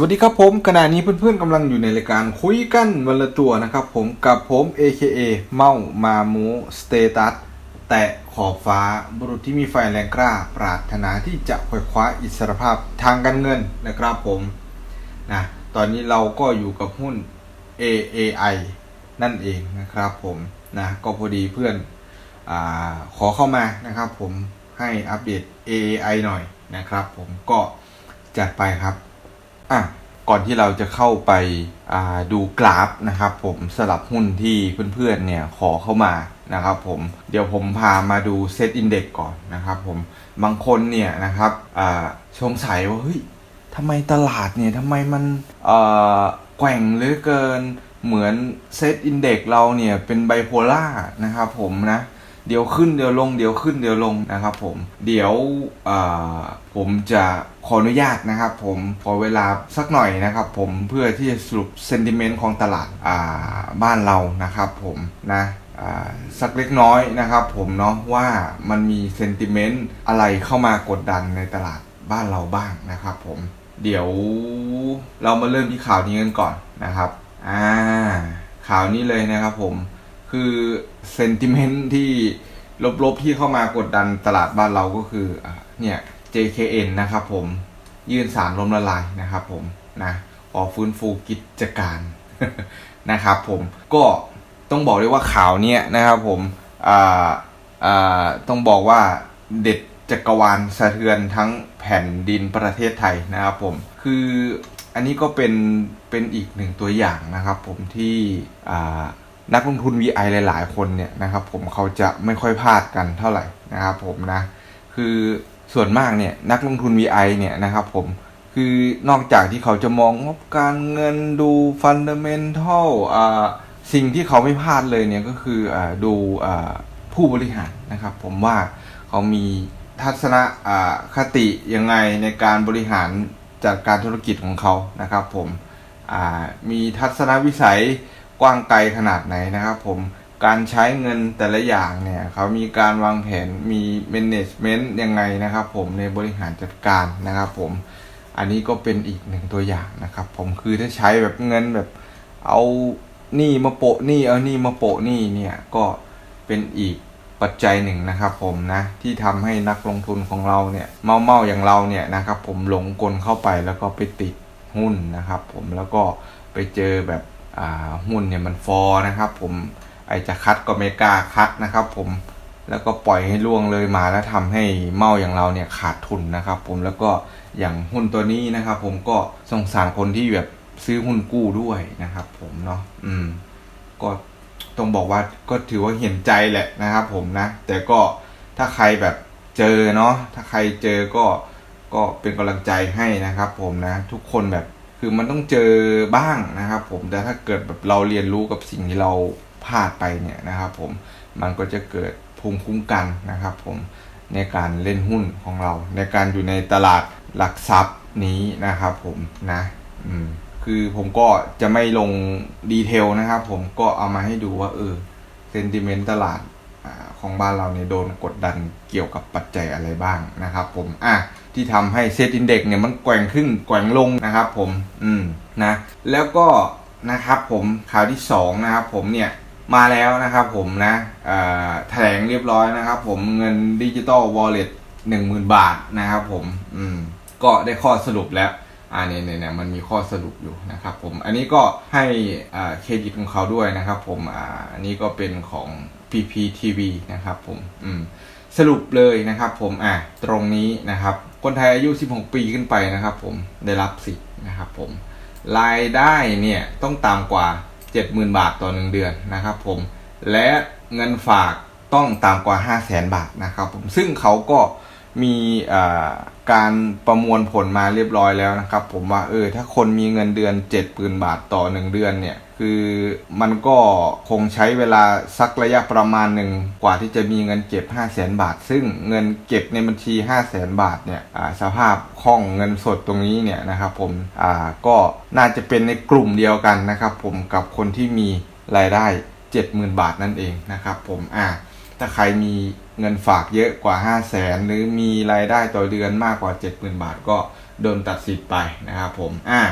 วัสดีครับผมขณะนี้เพื่อนๆกำลังอยู่ในรายการคุยกันวันละตัวนะครับผมกับผม AKA เมามามูสเตตัสแตะขอบฟ้าบุรุษที่มีไฟแรงกล้า ปรารถนาที่จะคว้คว้าอิสรภาพทางการเงินนะครับผมนะตอนนี้เราก็อยู่กับหุ้น AAI นั่นเองนะครับผมนะก็พอดีเพื่อนอขอเข้ามานะครับผมให้อัปเดต AAI หน่อยนะครับผมก็จัดไปครับ อะก่อนที่เราจะเข้าไปาดูกราฟนะครับ ผมสลับหุ้นที่เพื่อนๆเนี่ยขอเข้ามานะครับผมเดี๋ยวผมพามาดูเซตอินเด็กก่อนนะครับผมบางคนเนี่ยนะครับสงสัยว่าเฮ้ยทำไมตลาดเนี่ยทำไมมันแกว่งเหลือเกินเหมือนเซตอินเด็กเราเนี่ยเป็นไบโพล่านะครับผมนะ เดี๋ยวขึ้นเดี๋ยวลงเดี๋ยวขึ้นเดี๋ยวลงนะครับผมเดี๋ยวผมจะขออนุญาตนะครับผมขอเวลาสักหน่อยนะครับผมเพื่อที่จะสรุปเซนติเมนต์ของตลาดาบ้านเรานะครับผมนะสักเล็กน้อยนะครับผมเนาะว่ามันมีเซนติเมนต์อะไรเข้ามากดดันในตลาดบ้านเราบ้างนะครับผมเดี๋ยวเรามาเริ่มที่ข่าวนี้กันก่อนนะครับอ่าข่าวนี้เลยนะครับผม คือเซนติเมนต์ที่ลบๆที่เข้ามากดดันตลาดบ้านเราก็คือเนี่ย JKN นะครับผมยื่นสารล้มละลายนะครับผมนะขอฟื้นฟูกิจการนะครับผมก็ต้องบอกเลยว่าข่าวเนี้ยนะครับผมอ่าอ่าต้องบอกว่าเด็ดจักรวาลสะเทือนทั้งแผ่นดินประเทศไทยนะครับผมคืออันนี้ก็เป็นเป็นอีกหนึ่งตัวอย่างนะครับผมที่อ่า นักลงทุน VI หลาย ๆ คนเนี่ยนะครับผมเขาจะไม่ค่อยพลาดกันเท่าไหร่นะครับผมนะคือส่วนมากเนี่ยนักลงทุน VI เนี่ยนะครับผมคือนอกจากที่เขาจะมองงบการเงินดูฟันเดเมนทัลอ่าสิ่งที่เขาไม่พลาดเลยเนี่ยก็คืออ่าดูอ่าผู้บริหารนะครับ ผมว่าเขามีทัศนะอ่าคติยังไงในการบริหารจัดการธุรกิจของเขานะครับ ผมอ่ามีทัศนวิสัย กว้างไกลขนาดไหนนะครับผมการใช้เงินแต่ละอย่างเนี่ยเขามีการวางแผนมี management ยังไงนะครับผมในบริหารจัดการนะครับผมอันนี้ก็เป็นอีกหนึ่งตัวอย่างนะครับผมคือถ้าใช้แบบเงินแบบเอานี่มาโปะนี่เอานี่มาโปะนี่เนี่ยก็เป็นอีกปัจจัยหนึ่งนะครับผมนะที่ทำให้นักลงทุนของเราเนี่ยเมาเมาอย่างเราเนี่ยนะครับผมหลงกลเข้าไปแล้วก็ไปติดหุ้นนะครับผมแล้วก็ไปเจอแบบ หุ้นเนี่ยมันฟอนะครับ ผมไอจะคัดก็ไม่กล้าคัดนะครับ ผมแล้วก็ปล่อยให้ล่วงเลยมาแล้วทำให้เมาอย่างเราเนี่ยขาดทุนนะครับ ผมแล้วก็อย่างหุ้นตัวนี้นะครับ ผมก็สงสารคนที่แบบซื้อหุ้นกู้ด้วยนะครับ ผมเนาะอืม ก็ต้องบอกว่าก็ถือว่าเห็นใจแหละนะครับ ผมนะแต่ก็ถ้าใครแบบเจอเนาะถ้าใครเจอก็ก็เป็นกำลังใจให้นะครับ ผมนะ ทุกคนแบบ คือมันต้องเจอบ้างนะครับ ผมแต่ถ้าเกิดแบบเราเรียนรู้กับสิ่งที่เราพลาดไปเนี่ยนะครับ ผมมันก็จะเกิดภูมิคุ้มกันนะครับ ผมในการเล่นหุ้นของเรา ในการอยู่ในตลาดหลักทรัพย์นี้นะครับ ผมนะอืมคือผมก็จะไม่ลงดีเทลนะครับ ผมก็เอามาให้ดูว่าเออเซนติเมนต์ตลาดของบ้านเราเนี่ยโดนกดดันเกี่ยวกับปัจจัยอะไรบ้างนะครับ ผมอะ ที่ทำให้เซตอินเด็กเนี่ยมันแกว่งขึ้นแกว่งลงนะครับผมอืมนะแล้วก็นะครับผมข่าวที่สองนะครับผมเนี่ยมาแล้วนะครับผมนะแถลงเรียบร้อยนะครับผมเงินดิจิตอลวอลเล็ตหนึ่งหมื่นบาทนะครับผมอืมก็ได้ข้อสรุปแล้วอ่าเนี่ยเนี่ยเนี่ยมันมีข้อสรุปอยู่นะครับผมอันนี้ก็ให้เครดิตของเขาด้วยนะครับผมอ่าอันนี้ก็เป็นของ PPTV นะครับผมอืมสรุปเลยนะครับผมอะตรงนี้นะครับ คนไทยอายุ 16 ปีขึ้นไปนะครับผมได้รับสิทธิ์นะครับผมรายได้เนี่ยต้องต่ำกว่า 70,000 บาทต่อ 1 เดือนนะครับผมและเงินฝากต้องต่ำกว่า 500,000บาทนะครับผมซึ่งเขาก็มีการประมวลผลมาเรียบร้อยแล้วนะครับ ผมว่าเออถ้าคนมีเงินเดือน 70,000 บาทต่อ 1 เดือนเนี่ย คือมันก็คงใช้เวลาสักระยะประมาณหนึ่งกว่าที่จะมีเงินเก็บ 5 0 0แสนบาท ซึ่งเงินเก็บในบัญชี 5 0 0แสนบาทเนี่ยสภาพคล่องเงินสดตรงนี้เนี่ยนะครับผมอ่าก็น่าจะเป็นในกลุ่มเดียวกันนะครับผมกับคนที่มีรายได้ 70,000 บาทนั่นเองนะครับผมอ่าถ้าใครมีเงินฝากเยอะกว่า 5 0 0แสนหรือมีรายได้ต่อเดือนมากกว่า 70,000 บาทก็โดนตัดสิทธิ์ไปนะครับผมอ่า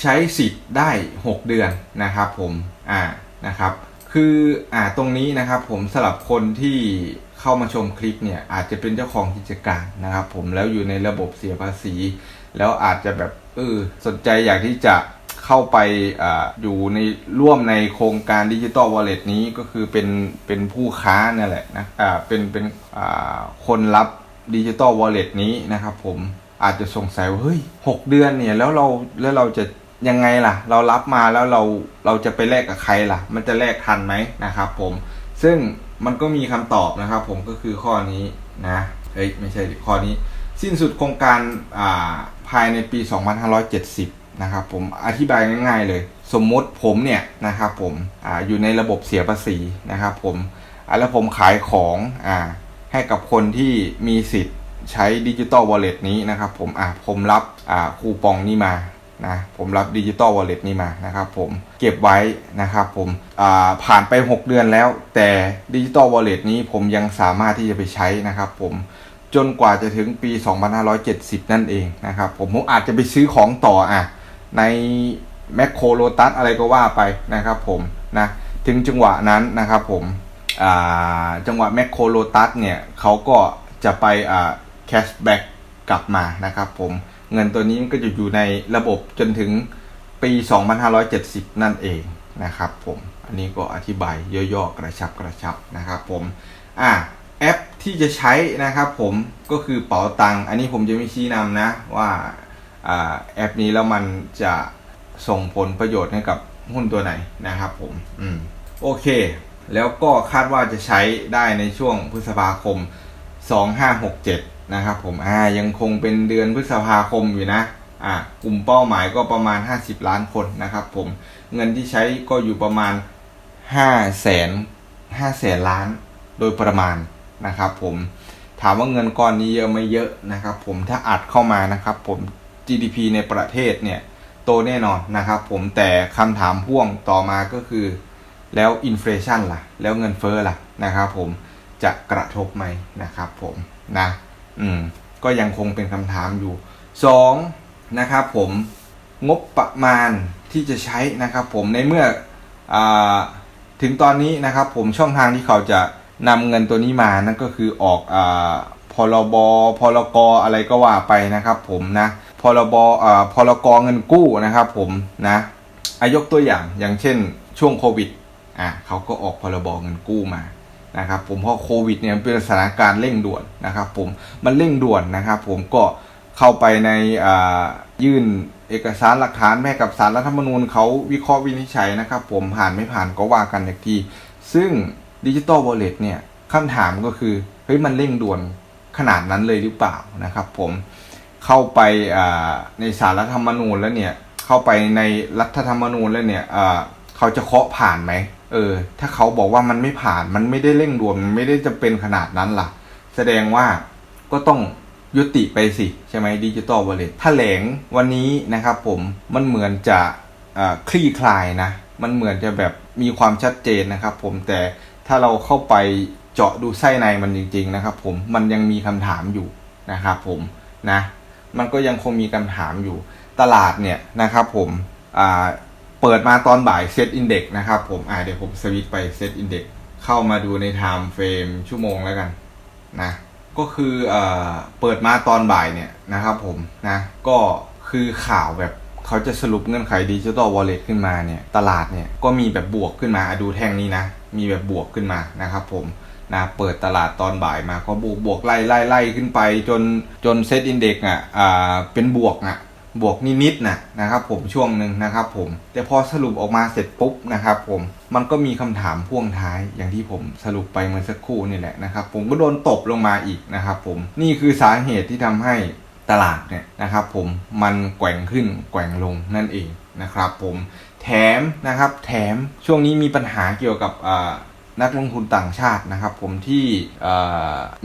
ใช้สิทธิ์ได้ 6 เดือนนะครับผมอ่านะครับคืออ่าตรงนี้นะครับผมสำหรับคนที่เข้ามาชมคลิปเนี่ยอาจจะเป็นเจ้าของกิจการนะครับผมแล้วอยู่ในระบบเสียภาษี แล้วอาจจะแบบเออสนใจอยากที่จะเข้าไปอาอยู่ในร่วมในโครงการดิจิตอลวอลเล็ตนี้ก็คือเป็นเป็นผู้ค้านั่นแหละนะอ่าเป็นเป็นอ่าคนรับดิจิตอลวอลเล็ตนี้นะครับผมอาจจะสงสัยว่าเฮ้ยหกเดือนเนี่ยแล้วเราแล้วเราจะ ยังไงล่ะ เรารับมาแล้วเราเราจะไปแลกกับใครล่ะ มันจะแลกทันไหมนะครับ ผมซึ่งมันก็มีคำตอบนะครับ ผมก็คือข้อนี้นะเฮ้ยไม่ใช่ข้อนี้ สิ้นสุดโครงการอ่าภายในปี 2570 นะครับผมอธิบายง่ายๆเลย สมมติผมเนี่ยนะครับผมอาอยู่ในระบบเสียภาษีนะครับผมแล้วผมขายของอ่าให้กับคนที่มีสิทธิ์ใช้ดิจิตอลวอลเล็ตนี้นะครับผมอ่าผมรับอ่าคูปองนี้มา นะผมรับดิจิตอลวอลเล็ตนี้มานะครับผมเก็บไว้นะครับผมผ่านไป 6 เดือนแล้ว แต่ดิจิตอลวอลเล็ตนี้ผมยังสามารถที่จะไปใช้นะครับผมจนกว่าจะถึงปี 2570 นั่นเองนะครับผมผมอาจจะไปซื้อของต่ออะในแมคโครโลตัสอะไรก็ว่าไปนะครับผมนะถึงจังหวะนั้นนะครับผมจังหวะแมคโครโลตัสเนี่ยเขาก็จะไปแคชแบ็กกลับมานะครับผม เงินตัวนี้มันก็จะอยู่ในระบบจนถึงปี 2570 นั่นเองนะครับผม อันนี้ก็อธิบายย่อๆกระชับกระชับนะครับผม อะแอปที่จะใช้นะครับผมก็คือเป๋าตัง อันนี้ผมจะไม่ชี้นำนะว่าอ่าแอปนี้แล้วมันจะส่งผลประโยชน์ให้กับหุ้นตัวไหนนะครับผม อืม โอเค แล้วก็คาดว่าจะใช้ได้ในช่วงพฤษภาคม 2567 นะครับผมอ่ายังคงเป็นเดือนพฤษภาคมอยู่นะอ่ากลุ่มเป้าหมายก็ประมาณ 50 ล้านคนนะครับผมเงินที่ใช้ก็อยู่ประมาณ5แสน5แสนล้านโดยประมาณนะครับผมถามว่าเงินก้อนนี้เยอะไม่เยอะนะครับผมถ้าอัดเข้ามานะครับผม GDP ในประเทศเนี่ยโตแน่นอนนะครับผมแต่คำถามพ่วงต่อมาก็คือ แล้วอินฟลชันล่ะ แล้วเงินเฟ้อล่ะนะครับผมจะกระทบไหมนะครับผมนะ อืมก็ยังคงเป็นคำถามอยู่ 2. นะครับผมงบประมาณที่จะใช้นะครับผมในเมื่ออาถึงตอนนี้นะครับผมช่องทางที่เขาจะนำเงินตัวนี้มานั่นก็คือออกอาพรบพรกอะไรก็ว่าไปนะครับผมนะพรบอ่าพรกเงินกู้นะครับผมนะอายกตัวอย่างอย่างเช่นช่วงโควิดอะเขาก็ออกพรบเงินกู้มา นะครับผมเพราะโควิดเนี่ยเป็นสถานการณ์เร่งด่วนนะครับผมมันเร่งด่วนนะครับผมก็เข้าไปในยื่นเอกสารหลักฐานแม่กับสารรัฐธรรมนูญเขาวิเคราะห์วินิจฉัยนะครับผมผ่านไม่ผ่านก็ว่ากันอีกที ซึ่งดิจิตอลวอลเล็ตเนี่ยคำถามก็คือเฮ้ยมันเร่งด่วนขนาดนั้นเลยหรือเปล่านะครับผมเข้าไปในสารรัฐธรรมนูญแล้วเนี่ยเข้าไปในรัฐธรรมนูญแล้วเนี่ยเขาจะเคาะผ่านไหม เออ ถ้าเขาบอกว่ามันไม่ผ่านมันไม่ได้เร่งด่วนมันไม่ได้จะเป็นขนาดนั้นล่ะ แสดงว่าก็ต้องยุติไปสิ ใช่ไหมดิจิตอลวอลเล็ตแถลงวันนี้นะครับผมมันเหมือนจะคลี่คลายนะ มันเหมือนจะแบบมีความชัดเจนนะครับผมแต่ถ้าเราเข้าไปเจาะดูไส้ในมันจริง ๆ นะครับผมมันยังมีคำถามอยู่นะครับผมนะ มันก็ยังคงมีคำถามอยู่ตลาดเนี่ยนะครับผมอ่า เปิดมาตอนบ่ายเซตอินเด็กนะครับผมอ่าเดี๋ยวผมสวิตไปเซตอินเด็กเข้ามาดูในไทม์เฟรมชั่วโมงแล้วกันนะก็คืออ่าเปิดมาตอนบ่ายเนี่ยนะครับผมนะก็คือข่าวแบบเขาจะสรุปเงื่อนไขดิจิ t a ลวอลเล็ตขึ้นมาเนี่ยตลาดเนี่ยก็มีแบบบวกขึ้นมาดูแท่งนี้นะ มีแบบบวกขึ้นมานะครับผมนะเปิดตลาดตอนบ่ายมาก็บวกบวกไล่ไล่ไล่ขึ้นไปจนจนเซตอินเด็กอะอ่าเป็นบวกอะ บวกนิดๆนะนะครับผมช่วงหนึ่งนะครับผมแต่พอสรุปออกมาเสร็จปุ๊บนะครับผมมันก็มีคำถามพ่วงท้ายอย่างที่ผมสรุปไปเมื่อสักครู่นี่แหละนะครับผมก็โดนตบลงมาอีกนะครับผมนี่คือสาเหตุที่ทำให้ตลาดเนี่ยนะครับผมมันแกว่งขึ้นแกว่งลงนั่นเองนะครับผมแถมนะครับแถมช่วงนี้มีปัญหาเกี่ยวกับนักลงทุนต่างชาตินะครับผมที่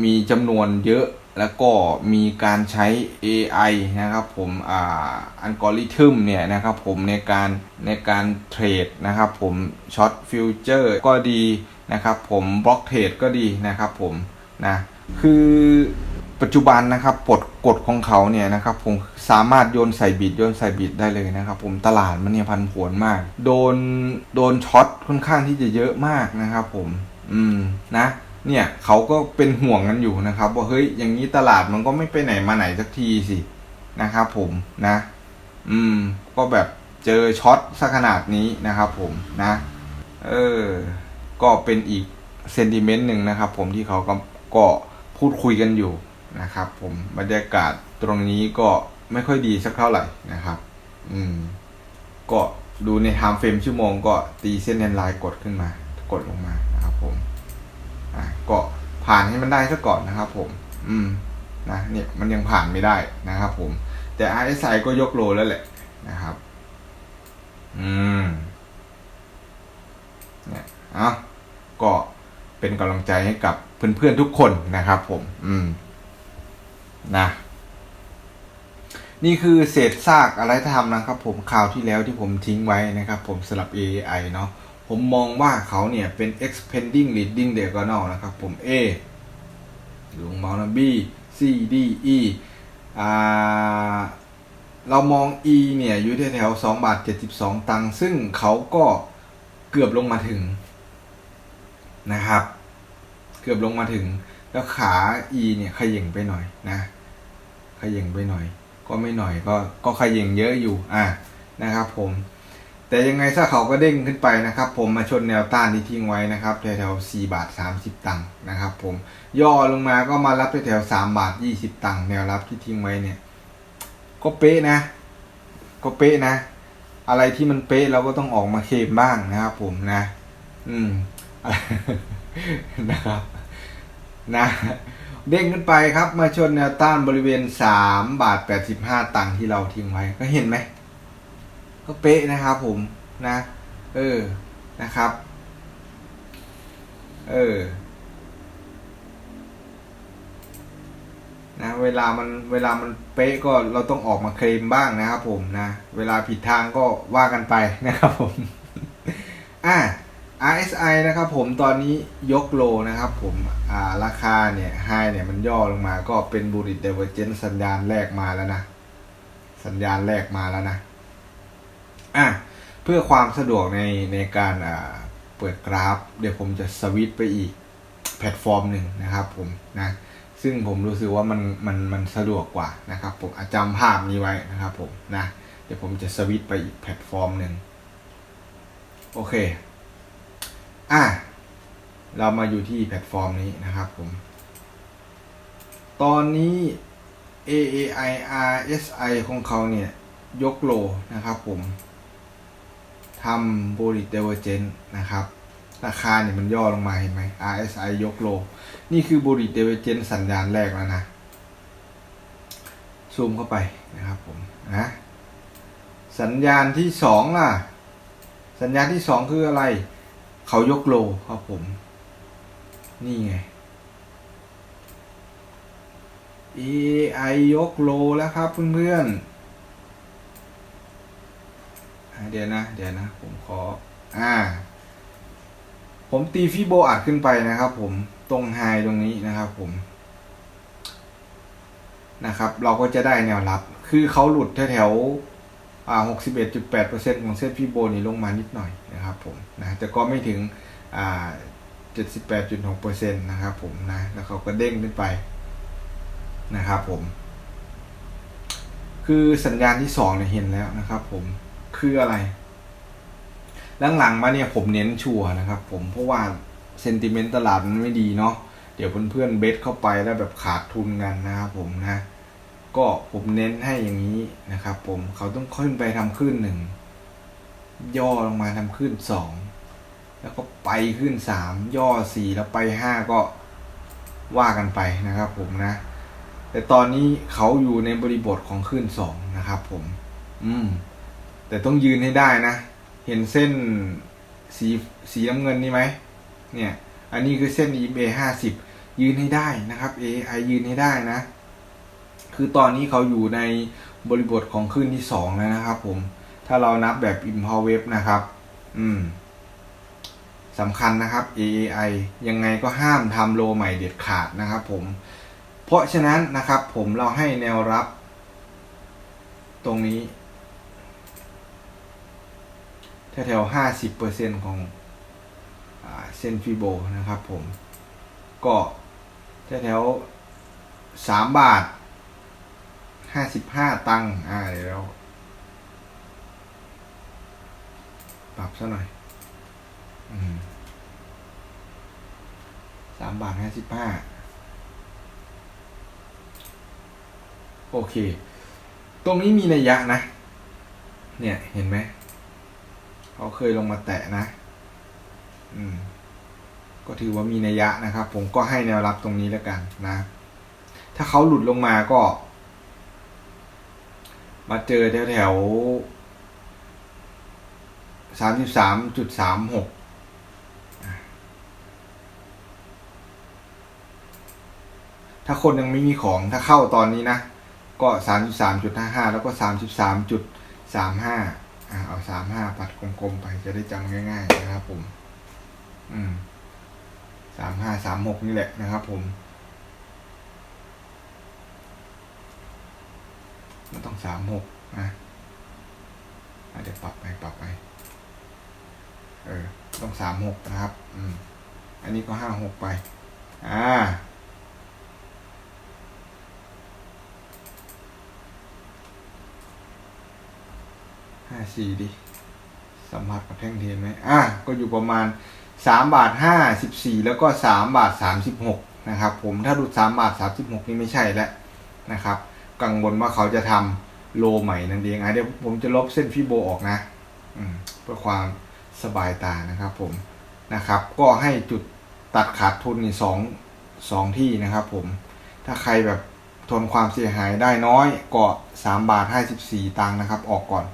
มีจำนวนเยอะ แล้วก็มีการใช้ AI นะครับผมอ่าอัลกอริทึมเนี่ยนะครับผมในการในการเทรดนะครับผมช็อตฟิวเจอร์ก็ดีนะครับผมบล็อกเทรดก็ดีนะครับผมนะคือปัจจุบันนะครับกฎกฎของเขาเนี่ยนะครับผมสามารถโยนใส่บิดโยนใส่บิดได้เลยนะครับผมตลาดมันเนี่ยพันผวนมาก โดนโดนช็อตค่อนข้างที่จะเยอะมากนะครับผม อืมนะ เนี่ยเขาก็เป็นห่วงกันอยู่นะครับ ว่าเฮ้ยอย่างนี้ตลาดมันก็ไม่ไปไหนมาไหนสักทีสินะครับผมนะ อืม ก็แบบเจอช็อตซะขนาดนี้นะครับ ผมนะ เออ ก็เป็นอีกเซนติเมนต์หนึ่งนะครับ ผมที่เขาก็ก็พูดคุยกันอยู่นะครับ ผมบรรยากาศตรงนี้ก็ไม่ค่อยดีสักเท่าไหร่นะครับ อืม ก็ดูในไทม์เฟรมชั่วโมงก็ตีเส้นแดนไลน์กดขึ้นมา กดลงมานะครับผม อะก็ผ่านให้มันได้ซะก่อนนะครับผม อืมนะเนี่ยมันยังผ่านไม่ได้นะครับผม แต่ RSI ก็ยกโลแล้วแหละนะครับ อืมเนี่ยเอะก็เป็นกำลังใจให้กับเพื่อนๆทุกคนนะครับผม อืม นะ นี่คือเศษซากอะไรทำนะครับผม คราวที่แล้วที่ผมทิ้งไว้นะครับผมสำหรับ AI เนาะ ผมมองว่าเขาเนี่ยเป็น expanding leading diagonal นะครับ ผม A ลงมานะ B C D E อ่าเรามอง E เนี่ยอยู่แถวๆ2บาท 72 ตังค์ซึ่งเขาก็เกือบลงมาถึงนะครับ เกือบลงมาถึง แล้วขา E เนี่ยขย่งไปหน่อยนะขย่งไปหน่อย ก็ไม่หน่อยก็ก็ขย่งเยอะอยู่อะนะครับผม แต่ยังไงถ้าเขาก็เด้งขึ้นไปนะครับ ผมมาชนแนวต้านที่ทิ้งไว้นะครับแถวๆ4บาท 30 ตังค์นะครับ ผมย่อลงมาก็มารับแถวๆ3บาท 20 ตังค์แนวรับที่ทิ้งไว้เนี่ย ก็เป๊ะนะ ก็เป๊ะนะ อะไรที่มันเป๊ะเราก็ต้องออกมาเคลมบ้างนะครับ ผมนะ อืมนะครับ นะ เด้งขึ้นไปครับ มาชนแนวต้านบริเวณ3บาท85ตังค์ที่เราทิ้งไว้ ก็เห็นไหม ก็เป๊ะนะครับผมนะ เออนะครับ เออนะเวลามันเวลามันเป๊ะก็เราต้องออกมาเคลมบ้างนะครับผมนะเวลาผิดทางก็ว่ากันไปนะครับผมอ่า RSI นะครับผมตอนนี้ยกโลนะครับผมอ่าราคาเนี่ยไฮเนี่ยมันย่อลงมาก็เป็นบูริตเดเวอร์เจนสัญญาณแรกมาแล้วนะ สัญญาณแรกมาแล้วนะ อะเพื่อความสะดวกในในการอ่าเปิดกราฟ เดี๋ยวผมจะสวิตไปอีกแพลตฟอร์มหนึ่งนะครับผมนะซึ่งผมรู้สึกว่ามันมันมันสะดวกกว่านะครับ ผมอาจำภาพนี้ไว้นะครับผมนะเดี๋ยวผมจะสวิตไปอีกแพลตฟอร์มหนึ่งโอเคอะเรามาอยู่ที่แพลตฟอร์มนี้นะครับผม ตอนนี้ AAI RSI ของเขาเนี่ย ยกโลนะครับผม ทำ bullish divergence นะครับ ราคาเนี่ยมันย่อลงมาเห็นไหม RSI ยกโล นี่คือ bullish divergence สัญญาณแรกแล้วนะ ซูมเข้าไปนะครับผมนะสัญญาณที่สองล่ะ สัญญาณที่สองคืออะไร เขายกโลครับผม นี่ไง AI ยกโลแล้วครับเพื่อนๆอ่า เดี๋ยวนะ เดี๋ยวนะ ผมขอ อ่า ผมตีฟิโบอัดขึ้นไปนะครับ ผมตรงไฮตรงนี้นะครับ ผม นะครับ เราก็จะได้แนวรับ คือเขาหลุดแถวๆอ่า61.8%ของเส้นฟิโบนี่ลงมานิดหน่อยนะครับ ผมนะแต่ก็ไม่ถึงอ่า78.6%นะครับ ผมนะ แล้วเขาก็เด้งขึ้นไปนะครับ ผม คือสัญญาณที่สองเนี่ยเห็นแล้วนะครับ ผม คืออะไรหลังๆมาเนี่ยผมเน้นชัวนะครับ ผมเพราะว่าเซนติเมนต์ตลาดมันไม่ดีเนาะเดี๋ยวเพื่อนๆเบสเข้าไปแล้วแบบขาดทุนกันนะครับผมนะ ก็ผมเน้นให้อย่างนี้นะครับผมเขาต้องขึ้นไปทำขึ้นหนึ่งย่อลงมาทำขึ้นสองแล้วก็ไปขึ้นสามย่อสี่แล้วไปห้าก็ว่ากันไปนะครับ ผมนะ แต่ตอนนี้เขาอยู่ในบริบทของขึ้นสองนะครับ ผม อืม แต่ต้องยืนให้ได้นะ เห็นเส้นสีสีน้ำเงินนี่ไหมเนี่ย อันนี้คือเส้น EMA ห้าสิบยืนให้ได้นะครับ AI ยืนให้ได้นะ คือตอนนี้เขาอยู่ในบริบทของขึ้นที่สองแล้วนะครับผม ถ้าเรานับแบบ Impulse Wave นะครับ อืมสำคัญนะครับ AAI ยังไงก็ห้ามทำโลใหม่เด็ดขาดนะครับผม เพราะฉะนั้นนะครับผมเราให้แนวรับตรงนี้ แถวๆห้าสิบเปอร์เซ็นของเส้นฟิโบนะครับผม ก็แถวๆสามบาทห้าสิบห้าตังค์อ่าเดี๋ยวเราปรับซะหน่อยสามบาทห้าสิบห้าโอเค ตรงนี้มีนัยยะนะ เนี่ยเห็นไหม เขาเคยลงมาแตะนะ อืม ก็ถือว่ามีนัยยะนะครับ ผมก็ให้แนวรับตรงนี้แล้วกันนะ ถ้าเขาหลุดลงมาก็ มาเจอแถวแถวสามสิบสามจุดสามหกถ้าคนยังไม่มีของถ้าเข้าตอนนี้นะ ก็สามสิบสามจุดห้าห้าแล้วก็สามสิบสามจุดสามห้าอ่า เอาสามห้าปัดกลมๆไปจะได้จำง่าย ๆ นะครับผม อืมสามห้าสามหกนี่แหละนะครับผม มันต้องสามหกนะอะเดี๋ยวปรับไปปรับไป เออ ต้องสามหกนะครับ อืม อันนี้ก็ห้าหกไป อ่า ห้าสี่ดิ สัมผัสกับแท่งเทียนไหมอะก็อยู่ประมาณสามบาทห้าสิบสี่แล้วก็สามบาทสามสิบหกนะครับ ผมถ้าดูสามบาทสามสิบหกนี่ไม่ใช่แล้วนะครับ กังวลว่าเขาจะทำโลใหม่นั่นเองอะเดี๋ยวผมจะลบเส้นฟิโบออกนะเพื่อความสบายตานะครับผมนะครับ ก็ให้จุดตัดขาดทุนนี่สองสองที่นะครับผมถ้าใครแบบทนความเสียหายได้น้อยก็สามบาทห้าสิบสี่ตังค์นะครับ ออกก่อน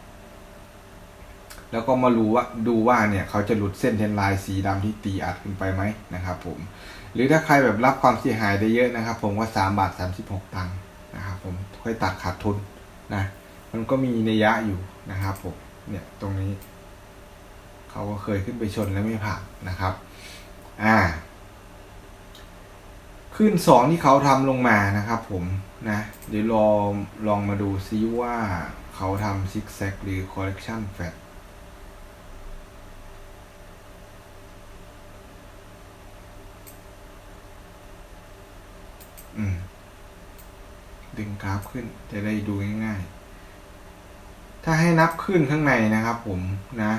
แล้วก็มารู้ว่าดูว่าเนี่ยเขาจะหลุดเส้นเทนไลน์สีดำที่ตีอัดขึ้นไปไหมนะครับผมหรือถ้าใครแบบรับความเสียหายได้เยอะนะครับ ผมว่าสามบาทสามสิบหกตังค์นะครับผมค่อยตัดขาดทุนนะมันก็มีนัยยะอยู่นะครับผมเนี่ยตรงนี้เขาก็เคยขึ้นไปชนแล้วไม่ผ่านนะครับอ่าขึ้นสองที่เขาทำลงมานะครับผมนะเดี๋ยวลองลองมาดูซิว่าเขาทำซิกแซกหรือคอลเล t ชันแฟต อืม ดึงกราฟขึ้น จะได้ดูง่ายๆ ถ้าให้นับขึ้นข้างในนะครับผมนะ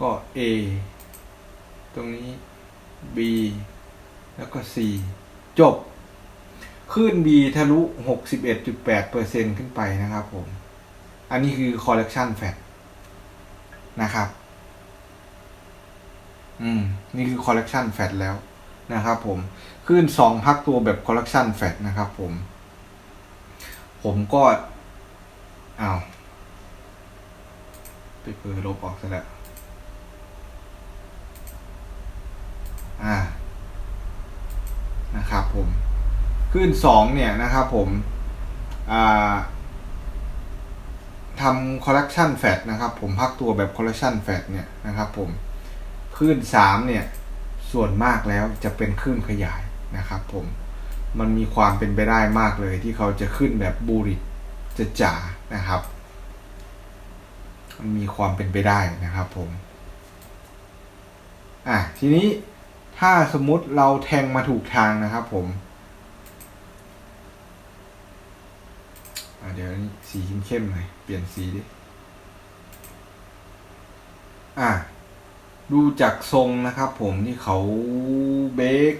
ก็ A ตรงนี้ B แล้วก็ C จบขึ้น B ทะลุ 61.8%ขึ้นไปนะครับผม อันนี้คือ collection fat นะครับ อืม นี่คือ collection fat แล้วนะครับผม ขึ้น2พักตัวแบบ collection fat นะครับผม ผมก็อ้าวไปเปิดลบออกซะแล้ว อ่า นะครับผม ขึ้นสองเนี่ยนะครับผม อ่าทำ collection fat นะครับผมพักตัวแบบ collection fat เนี่ยนะครับผม ขึ้นสามเนี่ยส่วนมากแล้วจะเป็นขึ้นขยายนะครับผมมันมีความเป็นไปได้มากเลยที่เขาจะขึ้นแบบบูริตจะจ๋านะครับ มันมีความเป็นไปได้นะครับผมอะทีนี้ถ้าสมมุติเราแทงมาถูกทางนะครับผมเดี๋ยวสีเข้มๆหน่อยเปลี่ยนสีดิอะ ดูจากทรงนะครับผมที่เขาเบรก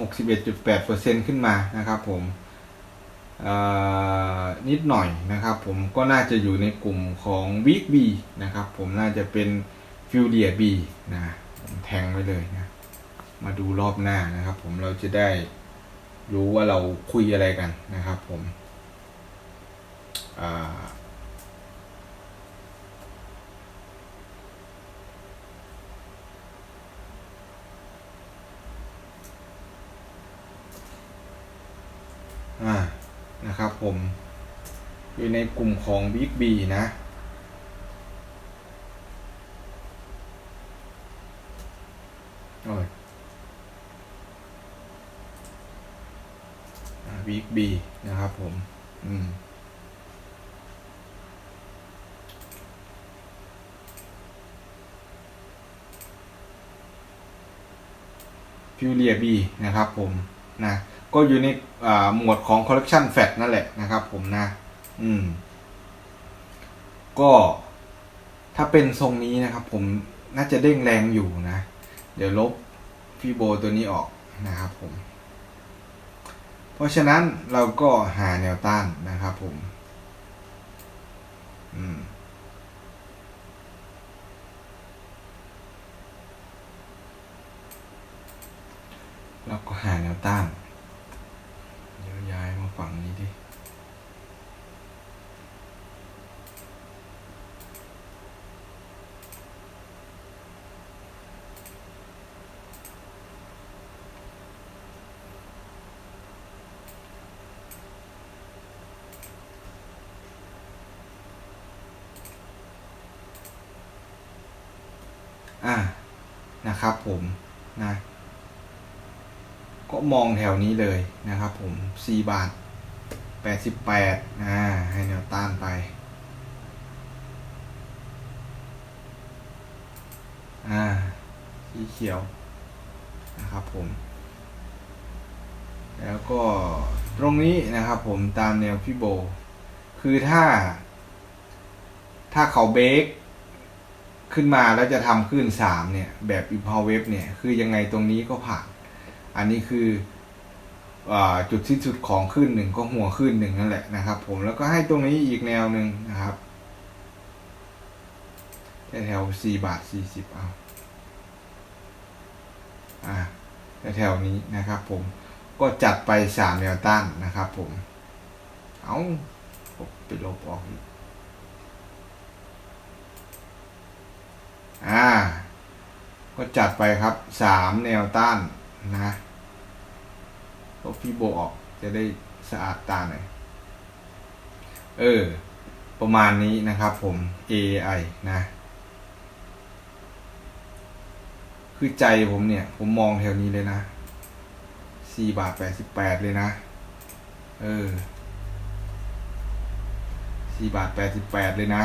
61.8%ขึ้นมานะครับผมนิดหน่อยนะครับผมก็น่าจะอยู่ในกลุ่มของ Week B นะครับผมน่าจะเป็น f u l i a B นะผมแทงไว้เลยนะ มาดูรอบหน้านะครับผมเราจะได้รู้ว่าเราคุยอะไรกันนะครับผมอ่า นะครับ ผม อยู่ในกลุ่มของ Big B นะ โอ้ยวีคบีนะครับผม อืมฟิวเลียบีนะครับผมนะ ก็อยู่ในหมวดของ collection fat นั่นแหละนะครับผมนะ อืม ก็ถ้าเป็นทรงนี้นะครับ ผมน่าจะเด้งแรงอยู่นะ เดี๋ยวลบฟีโบตัวนี้ออกนะครับผม เพราะฉะนั้นเราก็หาแนวต้านนะครับผม อืมเราก็หาแนวต้าน เดี๋ยวย้ายมา ฝั่งนี้ดิ อ่า นะครับผมนะก็มองแถวนี้เลยนะครับผม 4 บาท 88อ่าให้แนวต้านไปอ่าสีเขียวนะครับผม แล้วก็ตรงนี้นะครับผมตามแนวพี่โบ คือถ้า ถ้าเขาเบรกขึ้นมาแล้วจะทำขึ้นสามเนี่ย แบบอิมพาวเวฟเนี่ย คือยังไงตรงนี้ก็ผ่าน อันนี้คือ จุดที่สุดของขึ้นหนึ่งก็หัวขึ้นหนึ่งนั่นแหละนะครับ ผมแล้วก็ให้ตรงนี้อีกแนวหนึ่งนะครับแถวสี่บาทสี่สิบเอาอ่าแถวนี้นะครับผมก็จัดไปสามแนวต้านนะครับผม เอาผมไปลบออกอีกอ่า ก็จัดไปครับสามแนวต้านนะ ลบฟีโบออกจะได้สะอาดตาหน่อย เออ ประมาณนี้นะครับผม AI นะ คือใจผมเนี่ย ผมมองแถวนี้เลยนะสี่บาทแปดสิบแปดเลยนะ เออสี่บาทแปดสิบแปดเลยนะ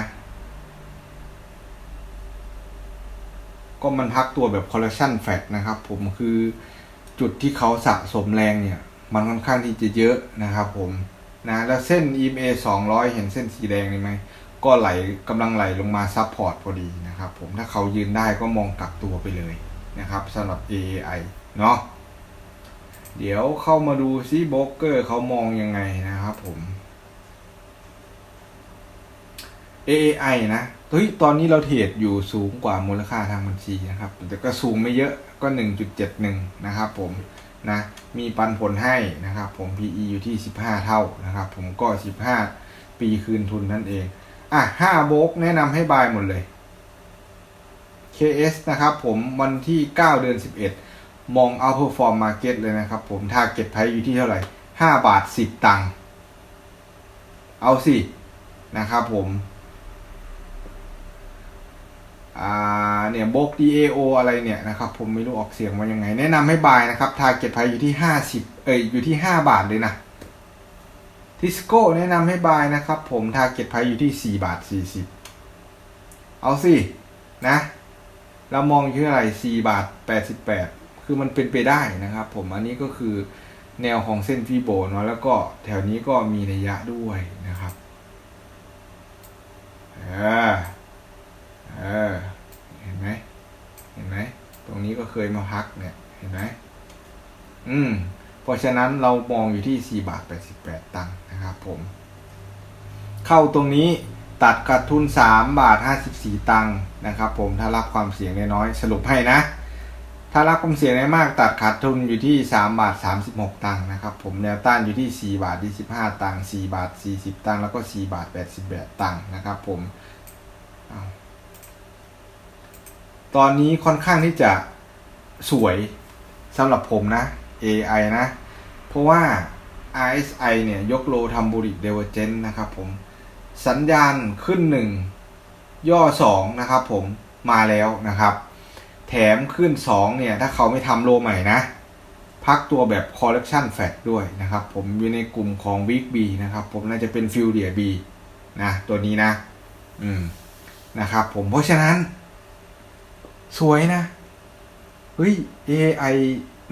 ก็มันพักตัวแบบ collection fat นะครับผมคือจุดที่เขาสะสมแรงเนี่ย มันค่อนข้างที่จะเยอะนะครับผมนะแล้วเส้น EMA 200 เห็นเส้นสีแดงนี่ไหมก็ไหลกำลังไหลลงมาซับพอร์ตพอดีนะครับผมถ้าเขายืนได้ก็มองกลับตัวไปเลยนะครับสำหรับ AAI เนาะเดี๋ยวเข้ามาดูซิโบรกเกอร์เขามองยังไงนะครับผม AAI นะเฮ้ยตอนนี้เราเทรดอยู่สูงกว่ามูลค่าทางบัญชีนะครับ แต่ก็สูงไม่เยอะก็ 1.71 นะครับผม นะมีปันผลให้นะครับผม PE อยู่ที่ 15 เท่านะครับผมก็ 15 ปีคืนทุนนั่นเอง อะ5โบกแนะนำให้บายหมดเลย KS นะครับผมวันที่ 9 เดือน 11 มอง outperform market เลยนะครับผม target price อยู่ที่เท่าไหร่ 5 บาท 10 ตังค์เอาสินะครับผม อ่าเนี่ยบก DAO อะไรเนี่ยนะครับ ผมไม่รู้ออกเสียงว่ายังไง แนะนำให้บายนะครับ target price อยู่ที่50เอ้ยอยู่ที่5บาทเลยนะทิสโก้แนะนำให้บายนะครับ ผม target price อยู่ที่4บาท40เอาสินะเรามองที่อะไร4บาท88คือมันเป็นไปได้นะครับ ผมอันนี้ก็คือแนวของเส้นฟีโบเนาะแล้วก็แถวนี้ก็มีระยะด้วยนะครับเออ เออ เห็นไหม เห็นไหม ตรงนี้ก็เคยมาพักเนี่ย เห็นไหม อืม เพราะฉะนั้นเรามองอยู่ที่ 4 บาท 88 ตังค์นะครับผม เข้าตรงนี้ตัดขาดทุน 3 บาท 54 ตังค์นะครับผม ถ้ารับความเสี่ยงน้อย สรุปให้นะ ถ้ารับความเสี่ยงได้มาก ตัดขาดทุนอยู่ที่ 3 บาท 36 ตังค์นะครับผม แนวต้านอยู่ที่ 4 บาท 25 ตังค์ 4 บาท 40 ตังค์ แล้วก็ 4 บาท 88 ตังค์นะครับผม เอา ตอนนี้ค่อนข้างที่จะสวยสำหรับผมนะ AI นะ เพราะว่า RSI เนี่ย ยกโลทำบูริเดเวอร์เจนนะครับผม สัญญาณขึ้น 1 ย่อ 2 นะครับผมมาแล้วนะครับ แถมขึ้น 2 เนี่ย ถ้าเขาไม่ทำโลใหม่นะ พักตัวแบบ collection fat ด้วยนะครับ ผมอยู่ในกลุ่มของ week B นะครับผมน่าจะเป็น f i l d e a B นะ ตัวนี้นะ อืมนะครับผมเพราะฉะนั้น สวยนะเฮ้ย AI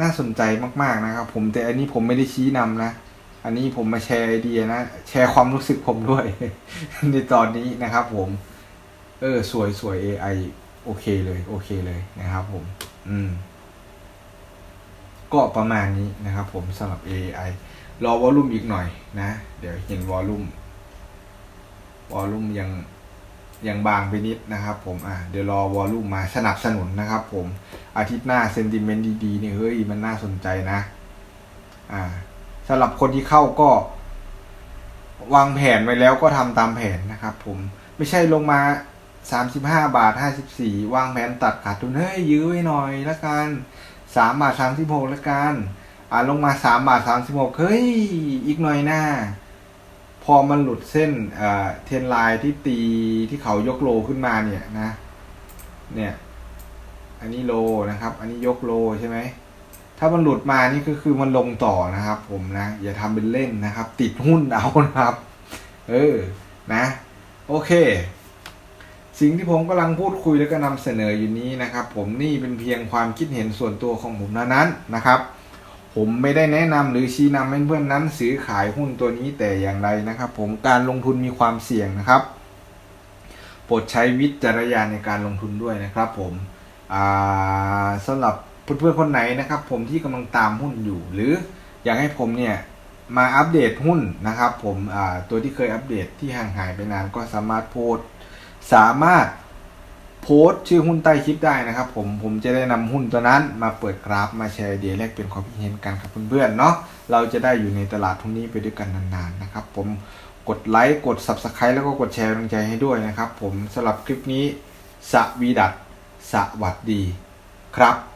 น่าสนใจมาก ๆ นะครับ ผมแต่อันนี้ผมไม่ได้ชี้นำนะ อันนี้ผมมาแชร์ไอเดียนะ แชร์ความรู้สึกผมด้วย ในตอนนี้นะครับ ผม เออ สวยสวย AI โอเคเลย โอเคเลยนะครับ ผม อืม ก็ประมาณนี้นะครับ ผมสำหรับ AI รอวอลลุ่มอีกหน่อยนะ เดี๋ยวเห็นวอลลุ่มวอลลุ่มยัง ยังบางไปนิดนะครับ ผมอะเดี๋ยวรอวอลลุ่มมาสนับสนุนนะครับผมอาทิตย์หน้าเซนติเมนต์ดีๆนี่เฮ้ยมันน่าสนใจนะ อ่าสำหรับคนที่เข้าก็ วางแผนไว้แล้วก็ทำตามแผนนะครับ ผมไม่ใช่ลงมา35บาท54วางแผนตัดขาดทุนเฮ้ยยื้อไว้หน่อยละกัน3บาท36ละกัน อ่าลงมา3บาท36เฮ้ย อีกหน่อยหน้า พอมันหลุดเส้นเทนไลน์ที่ตีที่เขายกโลขึ้นมาเนี่ยนะ เนี่ย อันนี้โลนะครับ อันนี้ยกโลใช่ไหมถ้ามันหลุดมานี่ก็คือมันลงต่อนะครับ ผมนะ อย่าทำเป็นเล่นนะครับ ติดหุ้นเอานะครับ เออนะ โอเค สิ่งที่ผมกำลังพูดคุยและก็นำเสนออยู่นี้นะครับ ผมนี่เป็นเพียงความคิดเห็นส่วนตัวของผมเท่านั้นนะครับ ผมไม่ได้แนะนำหรือชี้นำให้เพื่อนนั้นซื้อขายหุ้นตัวนี้แต่อย่างใดนะครับ ผมการลงทุนมีความเสี่ยงนะครับโปรดใช้วิจารณญาณในการลงทุนด้วยนะครับ ผมอ่าสำหรับเพื่อนๆคนไหนนะครับ ผมที่กำลังตามหุ้นอยู่ หรืออยากให้ผมเนี่ยมาอัปเดตหุ้นนะครับ ผมตัวที่เคยอัปเดตที่ห่างหายไปนานก็สามารถโพสต์สามารถ โพสต์ชื่อหุ้นใต้คลิปได้นะครับ ผมผมจะได้นำหุ้นตัวนั้นมาเปิดกราฟมาแชร์ไอเดียแลกเปลี่ยนความคิดเห็นกันครับเพื่อนๆเนาะเราจะได้อยู่ในตลาดทุนนี้ไปด้วยกันนานๆนะครับ ผมกดไลค์กด Subscribe แล้วก็กดแชร์กำลังใจให้ด้วยนะครับ ผมสำหรับคลิปนี้สวีดัตสวัสดีครับ